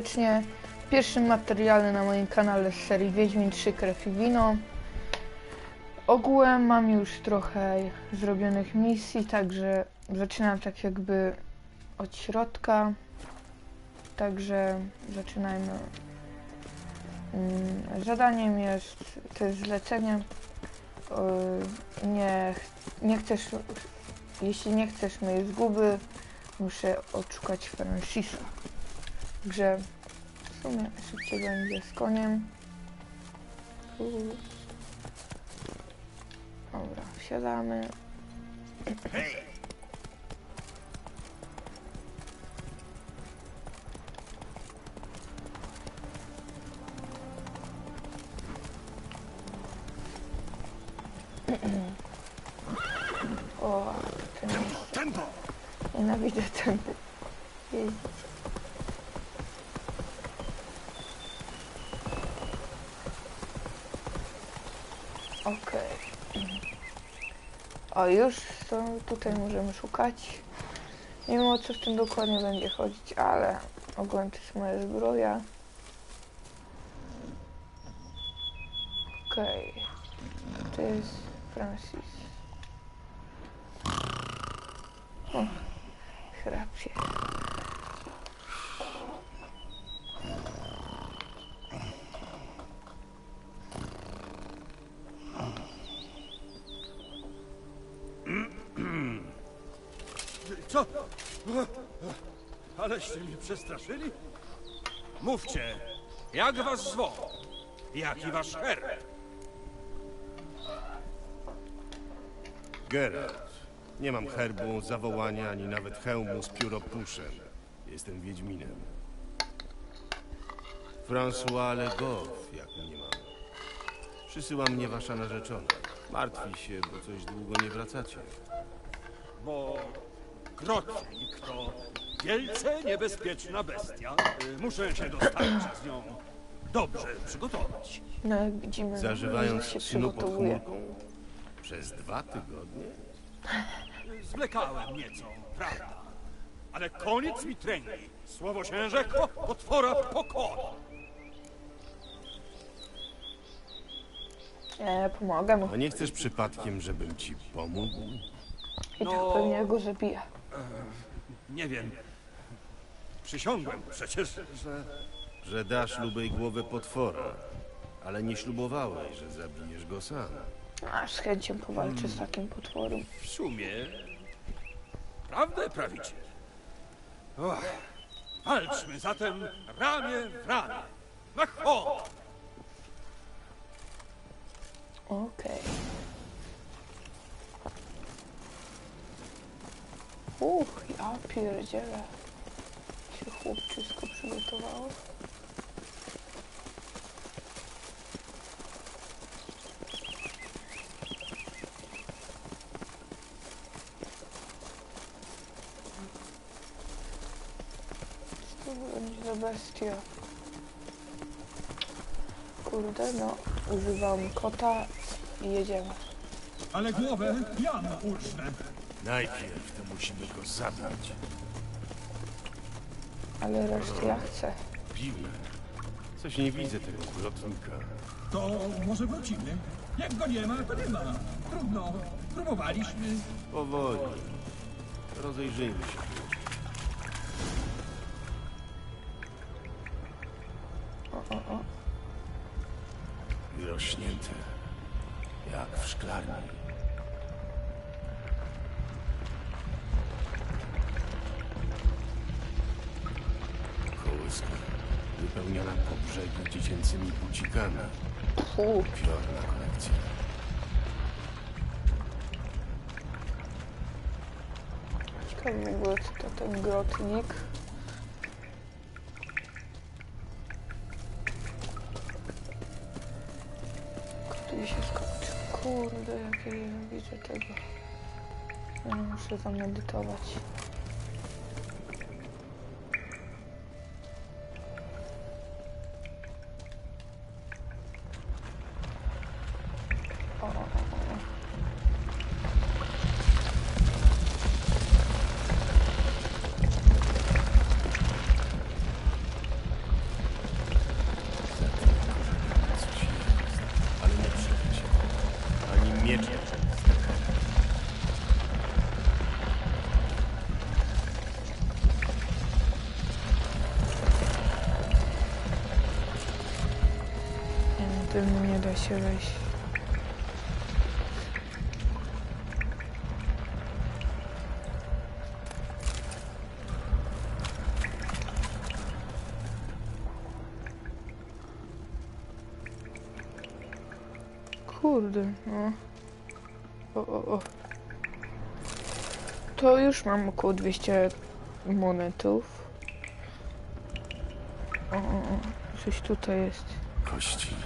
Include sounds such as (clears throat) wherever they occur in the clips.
serdecznie w pierwszym materiale na moim kanale z serii Wiedźmin 3 Krew i Wino. Ogółem mam już trochę zrobionych misji, także zaczynam tak jakby od środka. Także zaczynajmy. Mm, Zadaniem jest, to jest zlecenie. Nie, nie chcesz, jeśli nie chcesz mojej zguby, muszę odszukać Francisa. Także w sumie szybciej będzie z koniem. Dobra, wsiadamy. O. Tempo! Nienawidzę tempu. Jeździć. Okej. O, już to tutaj możemy szukać. Nie wiem o co w tym dokładnie będzie chodzić, ale ogólnie to jest moja zbroja. Okej. To jest Francis. O, chrapie. Aleście mnie przestraszyli? Mówcie, jak was zwo? Jaki wasz herb? Geralt. Nie mam herbu, zawołania, ani nawet hełmu z pióropuszem. Jestem Wiedźminem. François Legoff, jak mnie mam. Przysyła mnie wasza narzeczona. Martwi się, bo coś długo nie wracacie. Bo Grotnik to wielce niebezpieczna bestia. Muszę się dostarczyć z nią dobrze przygotować. No jak widzimy, Zażywając się snu pod przygotowuje. chmurką. Przez dwa tygodnie? (laughs) Zwlekałem nieco, prawda? Ale koniec mi tręgi. Słowo się rzekło, potwora pokona. Nie, pomogę mu. A nie chcesz przypadkiem, żebym ci pomógł? I tak No. pewnie go zabija. Nie wiem. Przysiągłem przecież, że... Że dasz lubej głowę potwora, ale nie ślubowałeś, że zabijesz go sam. A z chęcią powalczy z takim potworem. W sumie... Prawdę prawicie. Och, walczmy zatem ramię w ramię. Na honor! Okej. Uch, ja pierdzielę. Się chłopczysko przygotowało. Co to będzie za bestia? Kurde, no, używam kota i jedziemy. Ale głowę ja mu urżnę. Najpierw to musimy go zabrać. Ale resztę ja chcę. Dziwne. Coś nie widzę tego grotnika. To może wrócimy. Jak go nie ma, to nie ma. Trudno. Próbowaliśmy. Powoli. Rozejrzyjmy się. O, o, o. Wyrośnięte. Jak w szklarni. Wypełniona po brzegi dziecięcymi bucikami. Fu, Piorna kolekcja. ciekawe w ogóle co to ten grotnik. Się skończy. Kurde, jak ja nie widzę tego. Ja muszę zamedytować. Nie da się wejść. Kurde, no. O, o, o. To już mam około 200 monetów. O, o, o. Coś tutaj jest. Kości.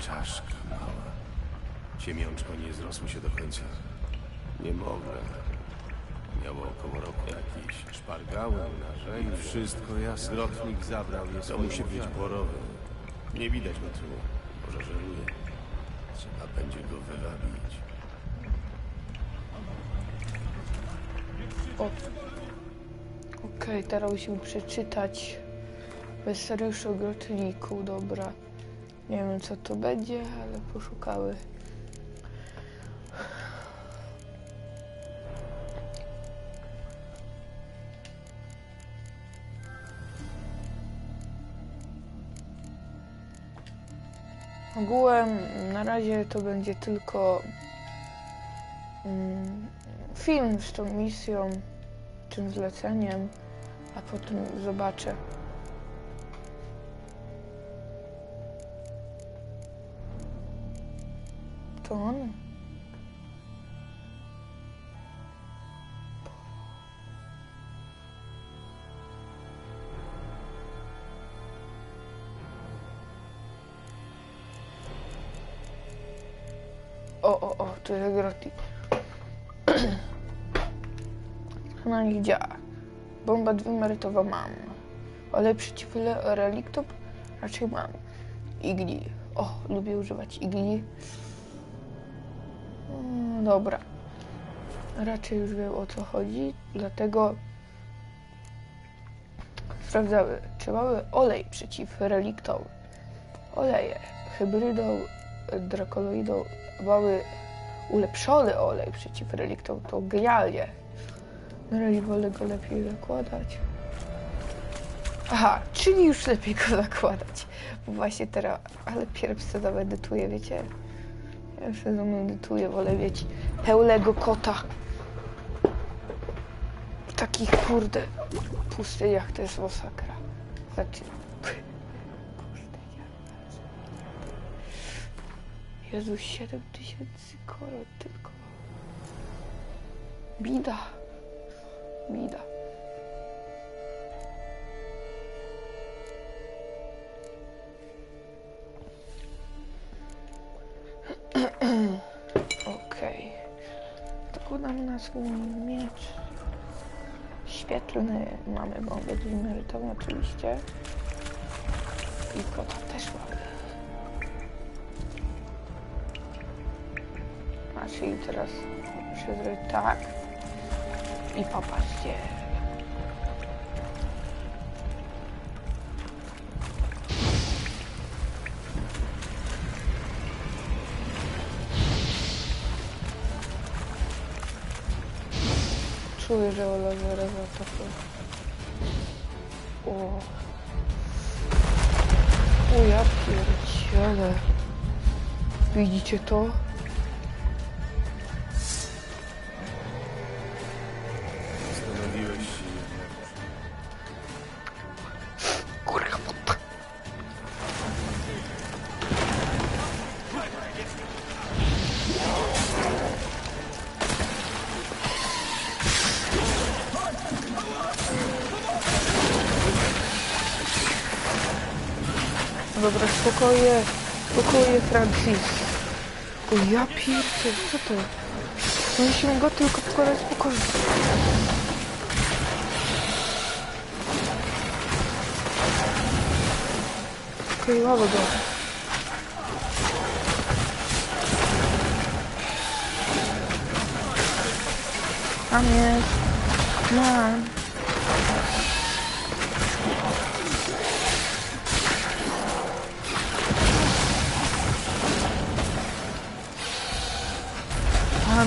Czaszka mała. Ciemiączko nie zrosło się do końca. Nie mogę. Miało około roku jakiś szpargały, narzędzie. Wszystko jasne. Zwrotnik zabrał je To musi być borowy. Nie widać go tu. Może żeruje. Trzeba będzie go wywabić. Okej, teraz musimy przeczytać o Grotliku, dobra. Nie wiem co to będzie, ale poszukały. Ogółem na razie to będzie tylko mm, film z tą misją tym zleceniem, a potem zobaczę. To on? O, o, o, tu jest grotik. Ona (clears throat) nie działa. Bomba dwumerytowa mam. Ale przeciw reliktom raczej mam. Igli. O, lubię używać igli. Mm, dobra. Raczej już wiem o co chodzi, dlatego sprawdzały, czy mamy olej przeciw reliktom. Oleje hybrydą, drakoloidą mały ulepszony olej przeciw reliktom, to genialnie. Na razie wolę go lepiej zakładać. Aha, czyli już lepiej go zakładać. Bo właśnie teraz, ale pierwszy sobie medytuję, wiecie. Ja sobie medytuję, wolę mieć pełnego kota. W takich, kurde, pustyniach to jest masakra. Znaczy. Jezu, 7 tysięcy koron tylko. Bida. Bida. Swój miecz. Świetlny mamy bombę dwumerytową oczywiście. I kota też mamy. A czyli teraz muszę zrobić tak. I popatrzcie. Czuję, że Ola zaraz atakuje. O. O ja pierdzielę. Widzicie to? Francis. O ja pierdolę, co to? No Musimy go tylko pokonać spokojnie. Okej, mamy go. Tam jest. Mam.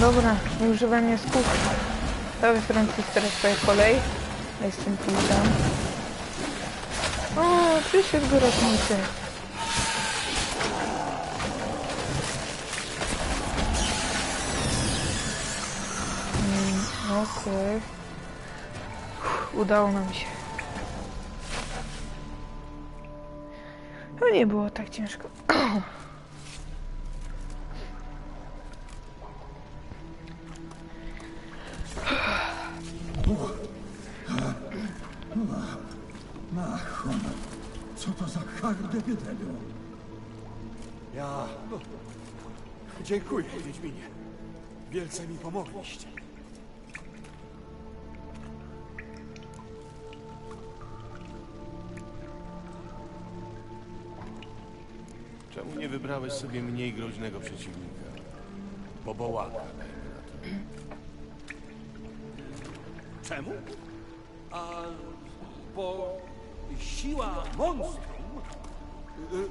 dobra, już we mnie skupił. Prawie Francis teraz twoja kolej. Ja jestem tam. O, przyszedł go ratnicy. Mm, Okej. Okay. Udało nam się. To nie było tak ciężko. (clears throat) Ja... No, dziękuję, Wiedźminie. Wielce mi pomogliście. Czemu nie wybrałeś sobie mniej groźnego przeciwnika? Bobołaka, dajmy na to. Czemu? A bo siła monstrum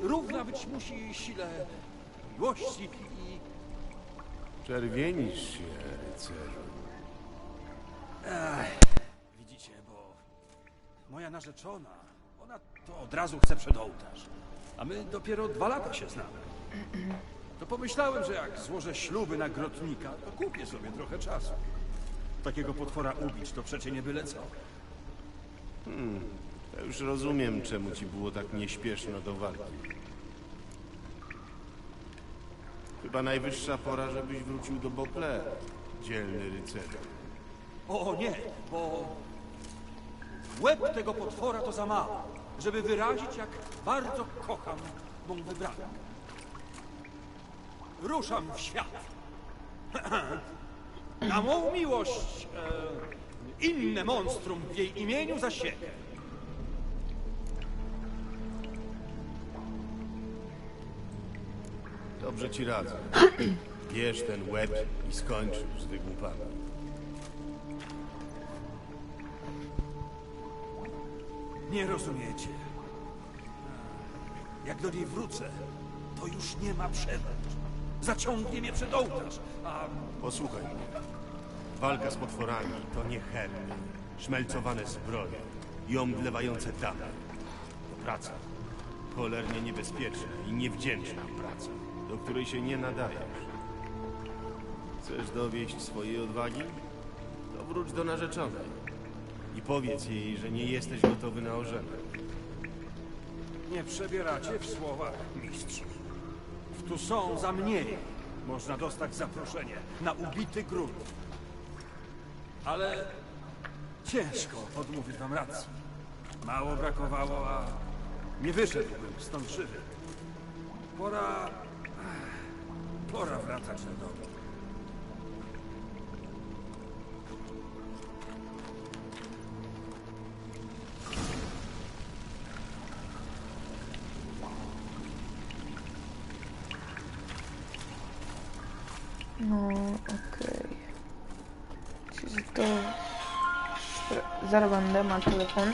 równa być musi sile miłości i Czerwienisz się, rycerzu. Widzicie, bo moja narzeczona, ona to od razu chce przed ołtarz. A my dopiero dwa lata się znamy. To pomyślałem, że jak złożę śluby na grotnika, to kupię sobie trochę czasu. Takiego potwora ubić to przecie nie byle co. Ja już rozumiem, czemu ci było tak nieśpieszno do walki. Chyba najwyższa pora, żebyś wrócił do Bokle, dzielny rycerzu. O nie, bo łeb tego potwora to za mało, żeby wyrazić, jak bardzo kocham mą wybraną. Ruszam w świat. (clears throat) Na mą miłość e, inne monstrum w jej imieniu zasiekę. Dobrze ci radzę. Bierz ten łeb i skończ już z wygłupami. Nie rozumiecie. Jak do niej wrócę, to już nie ma przebrać. Zaciągnie mnie przed ołtarz, a Posłuchaj mnie. Walka z potworami to nie herb, szmelcowane zbroje i omdlewające damy. To praca. Cholernie niebezpieczna i niewdzięczna praca, do której się nie nadajesz. Chcesz dowieść swojej odwagi? To wróć do narzeczonej i powiedz jej, że nie jesteś gotowy na ożenek. nie przebieracie w słowach, mistrzu. Tu są za mniej. Można dostać zaproszenie na ubity grunt. Ale ciężko odmówić wam racji. Mało brakowało, a nie wyszedłbym stąd żywy. Pora... Pora wracać do domu. No, okej. Czyli to... spra- Zaraz będę, telefon.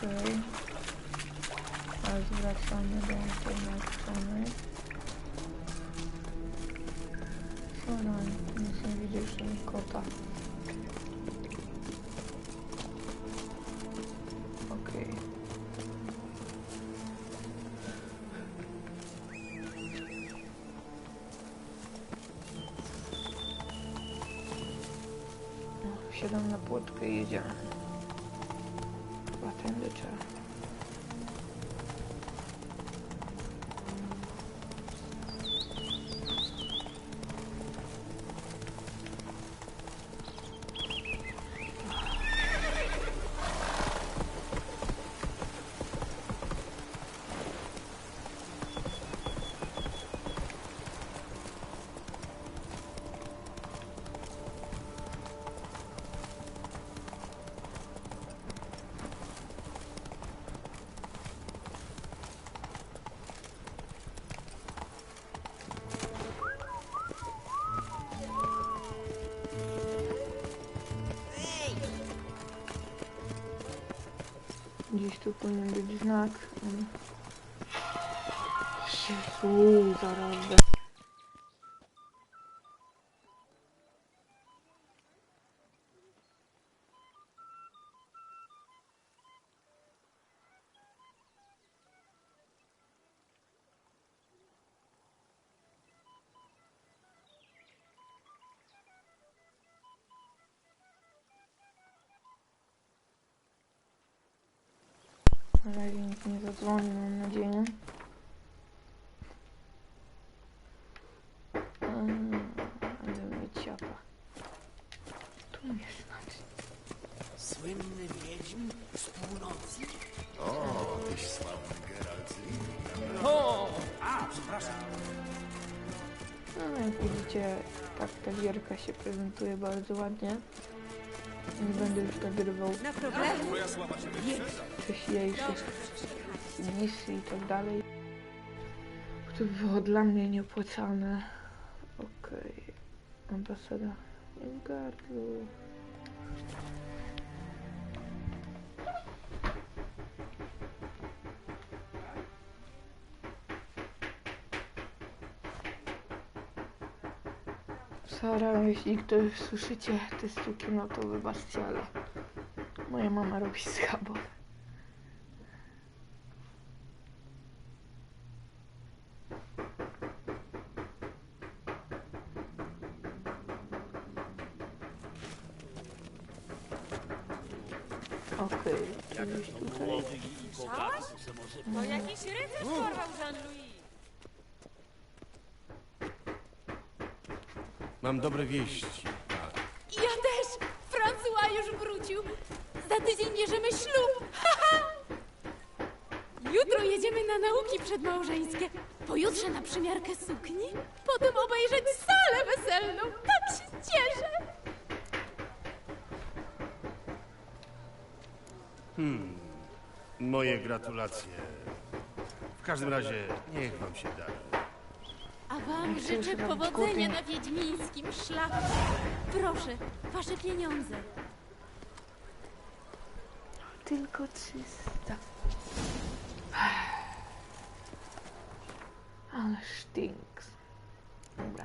Okej. Teraz wracamy do informacyjnej. Dobra, nic nie widzisz, ten kota. Gdzieś tu powinien być znak. Jezu, zaraz. Zadzwoni, mam nadzieję. Ciapa. Tu jest znaczy. Słynny wiedźm z północy? No jak widzicie, tak ta gierka się prezentuje bardzo ładnie. Nie będę już nagrywał Na problemy? wcześniejszych misji i tak dalej. To było dla mnie nieopłacalne. Okej. Ambasada Nilgardu. Sara, jeśli ktoś słyszycie te stuki, no to wybaczcie, ale moja mama robi schabów. Okej, gdzieś tutaj. Słyszałaś? To jakiś rycerz porwał Jean-Louis. Mam dobre wieści. Ja też! François już wrócił! Za tydzień bierzemy ślub! Haha! Jutro jedziemy na nauki przedmałżeńskie. Pojutrze na przymiarkę sukni. Potem obejrzeć salę weselną. Tak się cieszę! Moje gratulacje. W każdym razie, niech wam się da. Wam życzę powodzenia na wiedźmińskim szlaku. Proszę, wasze pieniądze. Tylko 300. Ale stinks. Dobra.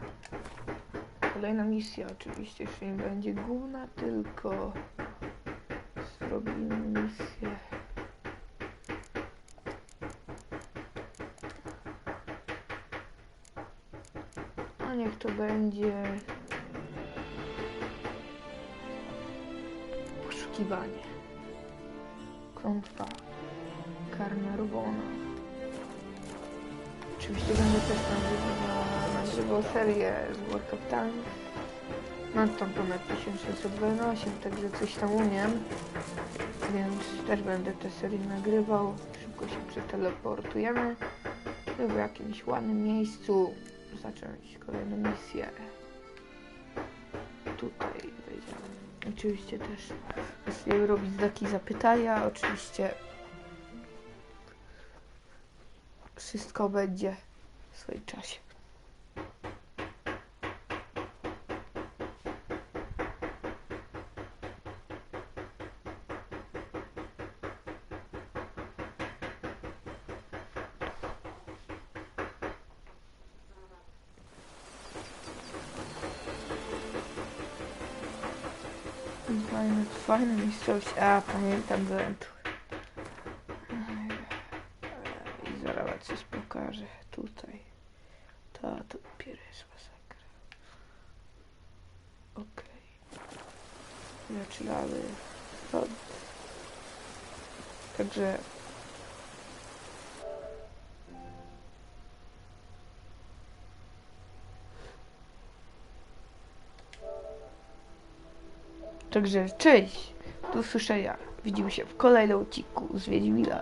Kolejna misja oczywiście już nie będzie główna, tylko zrobimy misję. A niech to będzie poszukiwanie. Klątwa Carnarvona. Oczywiście będę też nagrywał, serię z World of Tanks. Mam tam ponad 1628, także coś tam umiem. Więc też będę tę serię nagrywał. Szybko się przeteleportujemy. W jakimś ładnym miejscu zacząć kolejną misję. Tutaj wejdziemy. Oczywiście też musimy robić znaki zapytania. Oczywiście wszystko będzie w swoim czasie. Fajne, fajne miejscowość. A, pamiętam, tu. I zaraz coś pokażę. Tutaj. To, to dopiero jest masakra. Okej. Zaczynamy stąd. Także... Także cześć! Do usłyszenia. Widzimy się w kolejnym odcinku z Wiedźmina.